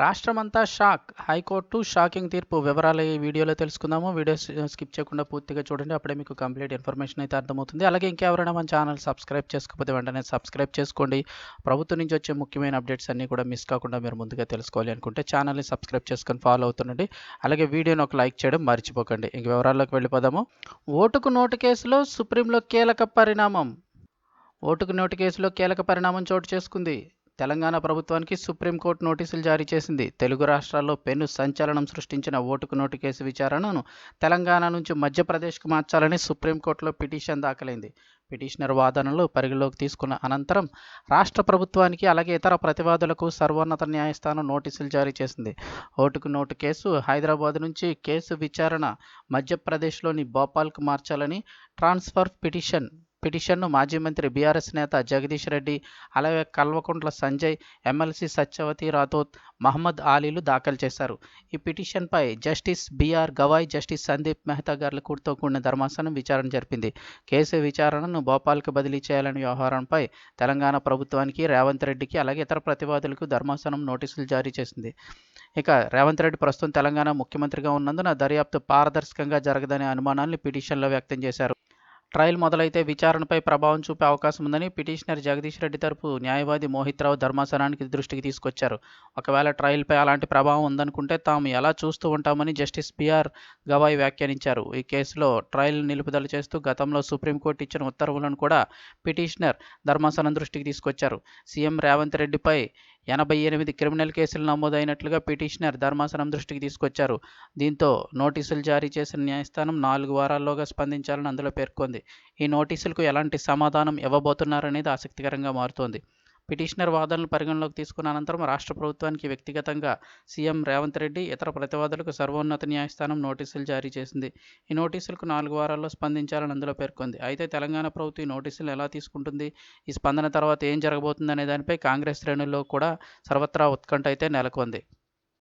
రాష్ట్రమంతా shock. High court shocking తీర్పు వివరాలు ఈ వీడియోలో తెలుసుకుందాము. వీడియో స్కిప్ చేయకుండా పూర్తిగా చూడండి. అప్పుడే మీకు కంప్లీట్ ఇన్ఫర్మేషన్ అయితే అర్థమవుతుంది. అలాగే ఇంకెవరైనా మన ఛానల్ సబ్స్క్రైబ్ చేసుకోకపోతే వెంటనే సబ్స్క్రైబ్ చేసుకోండి. ప్రభుత్వం నుంచి వచ్చే ముఖ్యమైన అప్డేట్స్ అన్నీ కూడా మిస్ కాకుండా మీరు ముందుగా తెలుసుకోవాలి అనుకుంటే ఛానల్ని సబ్స్క్రైబ్ చేసుకొని ఫాలో అవుతుండండి. అలాగే వీడియోని ఒక లైక్ చేయడం మర్చిపోకండి. ఇంక వివరాల్లోకి వెళ్ళిపోదాము. ఓటుకు నోటు కేసులో సుప్రీంలో కీలక పరిణామం. ఓటుకు నోటు కేసులో కీలక పరిణామం చోటు చేసుకుంది. తెలంగాణ ప్రభుత్వానికి సుప్రీంకోర్టు నోటీసులు జారీ చేసింది. తెలుగు రాష్ట్రాల్లో పెను సంచలనం సృష్టించిన ఓటుకు నోటు కేసు విచారణను తెలంగాణ నుంచి మధ్యప్రదేశ్కు మార్చాలని సుప్రీంకోర్టులో పిటిషన్ దాఖలైంది. పిటిషనర్ వాదనలు పరిగణలోకి తీసుకున్న అనంతరం రాష్ట్ర ప్రభుత్వానికి అలాగే ఇతర ప్రతివాదులకు సర్వోన్నత న్యాయస్థానం నోటీసులు జారీ చేసింది. ఓటుకు నోటు కేసు హైదరాబాద్ నుంచి కేసు విచారణ మధ్యప్రదేశ్లోని భోపాల్కు మార్చాలని ట్రాన్స్ఫర్ పిటిషన్ పిటిషన్ను మాజీ మంత్రి బీఆర్ఎస్ నేత జగదీష్ రెడ్డి అలాగే కల్వకుంట్ల సంజయ్ ఎమ్మెల్సీ సత్యవతి రాథోత్ మహమ్మద్ ఆలీలు దాఖలు చేశారు. ఈ పిటిషన్పై justice BR Gavai justice Sandeep Mehta గార్ల కూర్తో కూడిన ధర్మాసనం విచారణ జరిపింది. కేసు విచారణను భోపాల్కు బదిలీ చేయాలనే వ్యవహారంపై తెలంగాణ ప్రభుత్వానికి రేవంత్ రెడ్డికి అలాగే ఇతర ప్రతివాదులకు ధర్మాసనం నోటీసులు జారీ చేసింది. ఇక రేవంత్ రెడ్డి ప్రస్తుతం తెలంగాణ ముఖ్యమంత్రిగా ఉన్నందున దర్యాప్తు పారదర్శకంగా జరగదనే అనుమానాన్ని పిటిషన్లో వ్యక్తం చేశారు. ట్రయల్ మొదలైతే విచారణపై ప్రభావం చూపే అవకాశం ఉందని పిటిషనర్ జగదీష్ రెడ్డి తరపు న్యాయవాది మోహిత్ రావు ధర్మాసనానికి దృష్టికి తీసుకొచ్చారు. ఒకవేళ ట్రయల్పై అలాంటి ప్రభావం ఉందనుకుంటే తాము ఎలా చూస్తూ ఉంటామని జస్టిస్ బిఆర్ గవాయ్ వ్యాఖ్యానించారు. ఈ కేసులో ట్రయల్ నిలుపుదల చేస్తూ గతంలో సుప్రీంకోర్టు ఇచ్చిన ఉత్తర్వులను కూడా పిటిషనర్ ధర్మాసనం దృష్టికి తీసుకొచ్చారు. సీఎం రేవంత్ రెడ్డిపై ఎనభై ఎనిమిది క్రిమినల్ కేసులు నమోదైనట్లుగా పిటిషనర్ ధర్మాసనం దృష్టికి తీసుకొచ్చారు. దీంతో నోటీసులు జారీ చేసిన న్యాయస్థానం నాలుగు వారాల్లోగా స్పందించాలని అందులో పేర్కొంది. ఈ నోటీసులకు ఎలాంటి సమాధానం ఇవ్వబోతున్నారనేది ఆసక్తికరంగా మారుతోంది. పిటిషనర్ వాదనలు పరిగణలోకి తీసుకున్న అనంతరం రాష్ట్ర ప్రభుత్వానికి వ్యక్తిగతంగా సీఎం రేవంత్ రెడ్డి ఇతర ప్రతివాదులకు సర్వోన్నత న్యాయస్థానం నోటీసులు జారీ చేసింది. ఈ నోటీసులకు నాలుగు వారాల్లో స్పందించాలని అందులో పేర్కొంది. అయితే తెలంగాణ ప్రభుత్వం ఈ నోటీసులు ఎలా తీసుకుంటుంది? ఈ స్పందన తర్వాత ఏం జరగబోతుంది అనే దానిపై కాంగ్రెస్ శ్రేణుల్లో కూడా సర్వత్రా ఉత్కంఠ అయితే నెలకొంది.